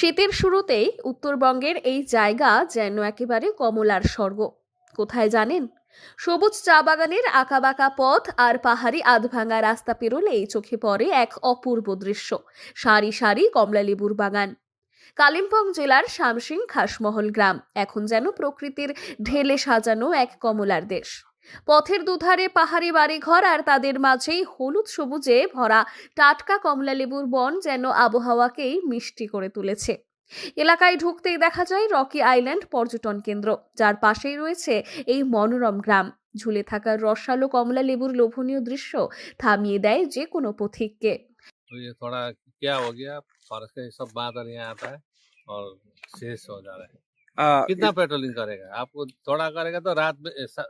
শীতের শুরুতেই উত্তরবঙ্গের এই জায়গা যেন একেবারে কমলার স্বর্গ। কোথায় জানেন? সবুজ চা বাগানের আঁকাবাঁকা পথ আর পাহাড়ি আধভাঙা রাস্তা পেরোলেই চোখে পড়ে এক অপূর্ব দৃশ্য, সারি সারি কমলালেবুর বাগান। কালিম্পং জেলার শামসিং খাসমহল গ্রাম, এখন যেন প্রকৃতির ঢেলে সাজানো এক কমলার দেশ। পথের দুধারে পাহাড়ি বাড়িঘর আর তাদের মাঝেই হলুদ সবুজে ভরা টাটকা কমলালেবুর বন যেন আবহাওয়াকেই মিষ্টি করে তুলেছে এলাকায় ঢুকতেই দেখা যায় রকি আইল্যান্ড পর্যটন কেন্দ্র যার পাশেই রয়েছে এই মনোরম গ্রাম ঝুলে থাকা রসালো কমলা লেবুর লোভনীয় দৃশ্য থামিয়ে দেয় যে কোনো পথিককে तो ये थोड़ा क्या हो गया बारिश का ये सब बादल यहाँ आता है और शेष हो जा रहा है आ, कितना पेट्रोलिंग करेगा आपको थोड़ा करेगा तो रात में ऐसा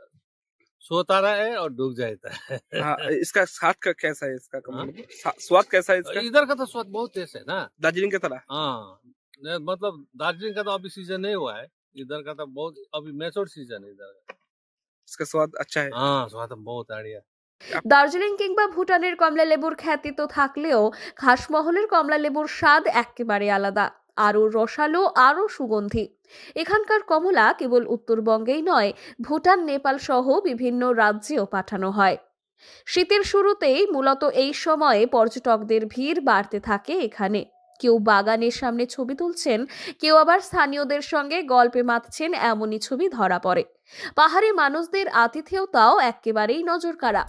सोता रहे और डूब जाता है हाँ, इसका स्वाद का कैसा है इसका हाँ? कमल सा- स्वाद कैसा है इसका इधर का तो स्वाद बहुत तेज है ना दार्जिलिंग की तरह हाँ नहीं, मतलब दार्जिलिंग का तो अभी सीजन नहीं हुआ है इधर का तो बहुत अभी मैचोर सीजन है इधर का इसका स्वाद अच्छा है हाँ स्वाद तो बहुत बढ़िया দার্জিলিং কিংবা ভুটানের কমলা লেবুর খ্যাতি তো থাকলেও খাসমহলের কমলা লেবুর স্বাদ একেবারে আলাদা আরও রসালো আরও সুগন্ধি এখানকার কমলা কেবল উত্তরবঙ্গেই নয়, ভুটান, নেপাল সহ বিভিন্ন রাজ্যেও পাঠানো হয়। শীতের শুরুতেই মূলত এই সময়ে পর্যটকদের ভিড় বাড়তে থাকে এখানে। কেউ বাগানের সামনে ছবি তুলছেন, কেউ আবার স্থানীয়দের সঙ্গে গল্পে মাতছেন এমনই ছবি ধরা পড়ে। পাহাড়ি মানুষদের আতিথেয়তাও একেবারেই নজর কাড়া